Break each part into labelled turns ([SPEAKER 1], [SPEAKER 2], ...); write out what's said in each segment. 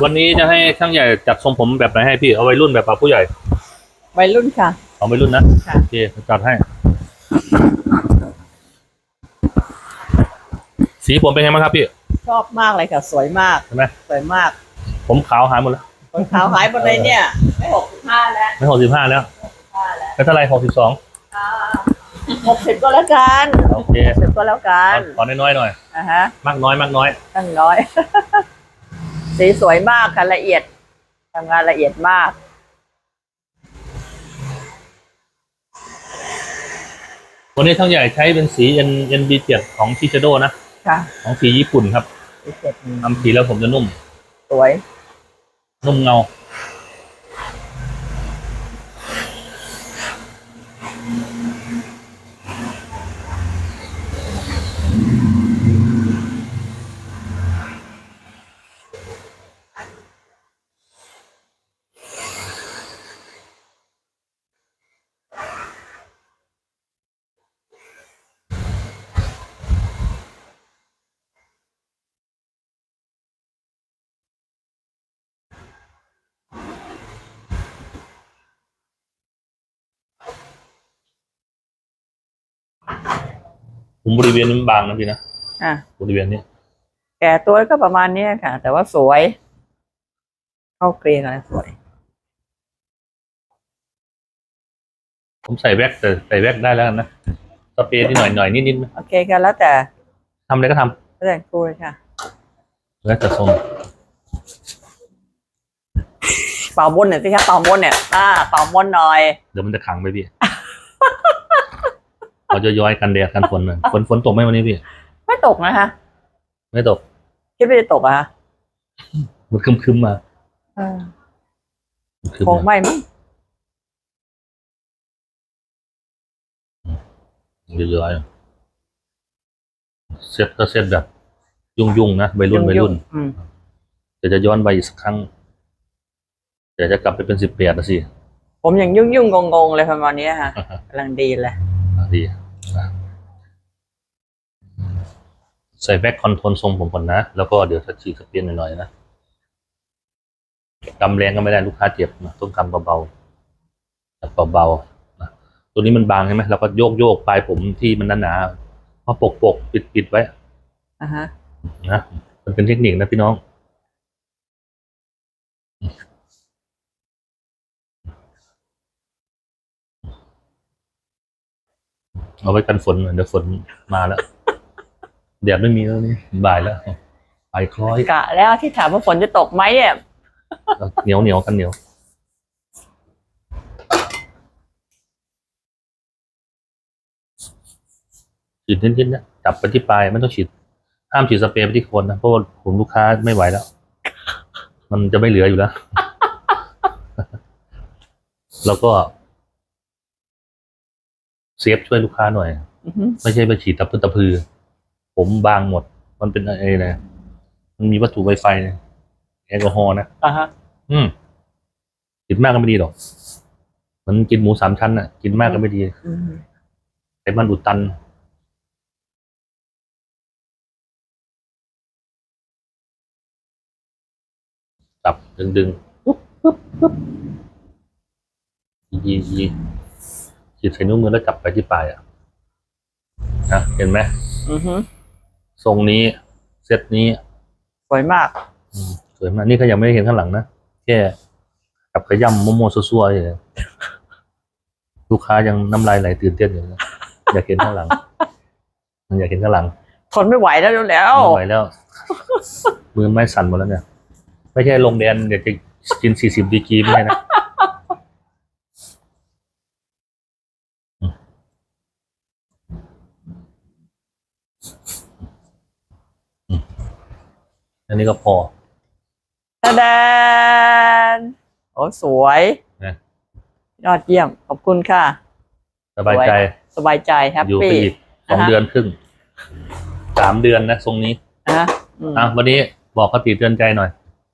[SPEAKER 1] วันนี้จะให้ช่างใหญ่จัดทรงผมแบบไหนให้พี่เอาไว้รุ่นแบบปาผู้ใหญ่
[SPEAKER 2] วัยรุ่นค่ะ
[SPEAKER 1] เอาไว้รุ่นนะ
[SPEAKER 2] ค่ะ
[SPEAKER 1] โอเคจัดให้ สีผมเป็นไงบ้างครับพี่
[SPEAKER 2] ชอบมากเลยค่ะ สวยมาก
[SPEAKER 1] ใช่ไหม
[SPEAKER 2] สวยมาก
[SPEAKER 1] ผมขาวหายหมดแล้ว
[SPEAKER 2] คนขาวหายหมดเลยเนี่ยไม่หกสิบห้าแล้ว
[SPEAKER 1] ไม่หกสิบห้าแล้ว
[SPEAKER 2] ห้าแล้ว
[SPEAKER 1] แล้วเท่าไหรหกสิบสอง
[SPEAKER 2] หกสิบก็แล้วกัน
[SPEAKER 1] โอเค
[SPEAKER 2] หกสิบก็แล้วกัน
[SPEAKER 1] ขอน้อยๆหน่อย
[SPEAKER 2] นะฮะ
[SPEAKER 1] มากน้อยมากน้อย
[SPEAKER 2] ตั้งน้อย สีสวยมากค่ะละเอียดทำงานละเอียดมาก
[SPEAKER 1] วันนี้ช่างใหญ่ใช้เป็นสี N N B 7ของชิชโดนะ
[SPEAKER 2] ค่ะ
[SPEAKER 1] ของสีญี่ปุ่นครับ
[SPEAKER 2] สีเจ็ด
[SPEAKER 1] ทำสีแล้วผมจะนุ่ม
[SPEAKER 2] สวย
[SPEAKER 1] นุ่มเงา ผมบริเวณนี้มันบางนะพี่นะ
[SPEAKER 2] อะ
[SPEAKER 1] บริเวณนี้
[SPEAKER 2] แก่ตัวก็ประมาณเนี้ยค่ะ แต่ว่าสวย เข้าเกรียงอะไรสวย
[SPEAKER 1] ผมใส่แว็กแต่ใส่แว็กได้แล้วกันนะสเปรย์ที่หน่อยหน่อยนิดนิดไหม
[SPEAKER 2] โอเคค่ะแล้วแต่
[SPEAKER 1] ทำอะไรก็ท
[SPEAKER 2] แล้วแต่ครูเลยค่ะำ
[SPEAKER 1] แล้วแต่ทรง
[SPEAKER 2] เป่าบนหน่อยสิคะเป่าบนเนี่ยอ่าเป่าบนหน่อย
[SPEAKER 1] เดี๋ยวมันจะขังไปพี่ เราจะย้อยกันแดดกันฝนหน่อยฝนฝนตกไหมวันนี้พี่
[SPEAKER 2] ไม่ตกนะคะ
[SPEAKER 1] ไม่ตก
[SPEAKER 2] คิดว่าจะตกอะคะ
[SPEAKER 1] มันคึมคึมๆมา
[SPEAKER 2] เออ
[SPEAKER 1] คึม
[SPEAKER 2] คง
[SPEAKER 1] มา
[SPEAKER 2] ไม่มั้ง
[SPEAKER 1] ย้อยๆเซตก็เซตแบบยุ่งยุ่งๆนะวัยรุ่นวัยรุ่น
[SPEAKER 2] อืม
[SPEAKER 1] เดี๋ยวจะย้อนไปอีกสักครั้งเดี๋ยวจะกลับไปเป็นสิบแปดนะสิ
[SPEAKER 2] ผมยังยุ่งยุ่งงงงๆเลยประมาณเนี้ยค่ะกำลังดีเลย
[SPEAKER 1] อะดีอะ ใส่แบ็คคอนโทรลทรงผมก่อนนะ แล้วก็เดี๋ยวจะฉีดสเปียนหน่อยๆนะกำแรงก็ไม่ได้ลูกค้าเจ็บนะต้องกำเบาๆจับเบาๆนะตัวนี้มันบางใช่ไหมเราก็โยกโยกปลายผมที่มันหนาๆมาปกปกปิดปิดๆไว้
[SPEAKER 2] อะฮะ
[SPEAKER 1] นะมันเป็นเทคนิคนะพี่น้องเอาไว้กันฝนหน่อยเดี๋ยวฝนมาแล้ว แดดไม่มีแล้วนี่บ่ายแล้วไปคล้อย
[SPEAKER 2] กะแล้วที่ถามว่าฝนจะตกไหมเนี่ย
[SPEAKER 1] เหนียวเหนียวกันเหนียวฉีดนิดๆนะจับไปที่ปลายไม่ต้องฉีดห้ามฉีดสเปรย์ไปที่โคนนะเพราะว่าผมลูกค้าไม่ไหวแล้ว มันจะไม่เหลืออยู่แล้ว แล้วก็เซฟช่วยลูกค้าหน่อย
[SPEAKER 2] อือฮึ
[SPEAKER 1] ไม่ใช่ไปฉีดตะพื้นตะพือ ผมบางหมด มันเป็นอะไรนะมันมีวัตถุไวไฟนะแอลกอฮอล์นะ
[SPEAKER 2] อะฮะ
[SPEAKER 1] อืมกินมากก็ไม่ดีหรอกมันกินหมูสามชั้นน่ะ กินมากก็ไม่ดี
[SPEAKER 2] อืม
[SPEAKER 1] ไขมันอุดตัน จับดึงดึงปุ๊บปุ๊บปุ๊บยียีฉีดใส่นิ้วมือแล้วจับไปที่ปลายอะนะเห็นไหม
[SPEAKER 2] อือฮึ
[SPEAKER 1] ทรงนี้ เซตนี้
[SPEAKER 2] สวยมาก
[SPEAKER 1] อืมสวยมากนี่ก็ยังไม่ได้เห็นข้างหลังนะแค่กับขย่ำมั่วๆซัวๆอยู่ลูกค้ายังน้ำลายไหลตื่นเต้นอยู่นะอยากเห็นข้างหลังมันอยากเห็นข้างหลัง
[SPEAKER 2] ทนไม่ไหวแล้วดูแล้ว
[SPEAKER 1] ไม่ไหวแล้ว มือไม่สั่นหมดแล้วเนี่ย ไม่ใช่ลงแดนเดี๋ยวจะกินสี่สิบดีกรีไม่ใช่นะอืมอืม อันนี้ก็พอ
[SPEAKER 2] ตาแดนโอ้สวย
[SPEAKER 1] นะ
[SPEAKER 2] ยอดเยี่ยม ขอบคุณค่ะ
[SPEAKER 1] สบายใจ
[SPEAKER 2] สบายใจแฮป
[SPEAKER 1] อยู่ไป
[SPEAKER 2] ปี้
[SPEAKER 1] อีกสอง
[SPEAKER 2] อ่าฮะ
[SPEAKER 1] เดือนครึ่งสามเดือนนะทรงนี้
[SPEAKER 2] อะอืม
[SPEAKER 1] อะวันนี้บอกคติเตือนใจหน่อย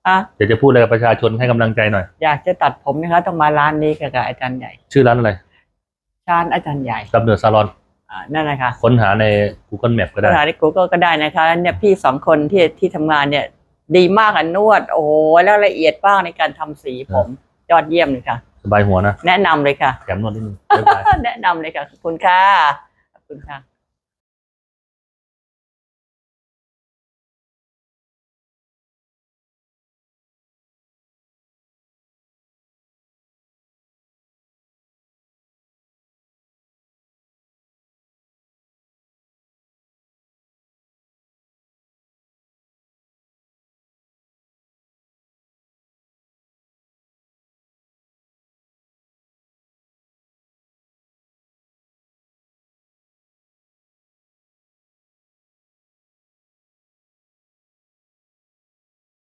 [SPEAKER 2] อะ
[SPEAKER 1] เดี๋ยวจะพูดอะไรกับประชาชนให้กำลังใจหน่อย
[SPEAKER 2] อยากจะตัดผมนะคะต้องมาร้านนี้กับอาจารย์ใหญ่
[SPEAKER 1] ชื่อร้านอะไร
[SPEAKER 2] ชานอาจารย์ใหญ่
[SPEAKER 1] กำเนิดซาลอน
[SPEAKER 2] อ่า นั่นนะคะ
[SPEAKER 1] ค้นหาใน Google Map ก็
[SPEAKER 2] ปั
[SPEAKER 1] ได้
[SPEAKER 2] ญหาใน Google ก็ได้นะคะแล้วเนี่ยพี่สองคนที่ที่ทำงานเนี่ย ดีมากอะนวด โอ้โหแล้วละเอียดมากในการทำสีผมยอดเยี่ยมเลยค่ะ
[SPEAKER 1] สบายหัวนะ
[SPEAKER 2] แนะนำเลยค่ะ
[SPEAKER 1] แถมนวดนิดนึงบ๊ายบาย
[SPEAKER 2] แนะนำเลยค่ะ ขอบคุณค่ะ ขอบคุณค่ะ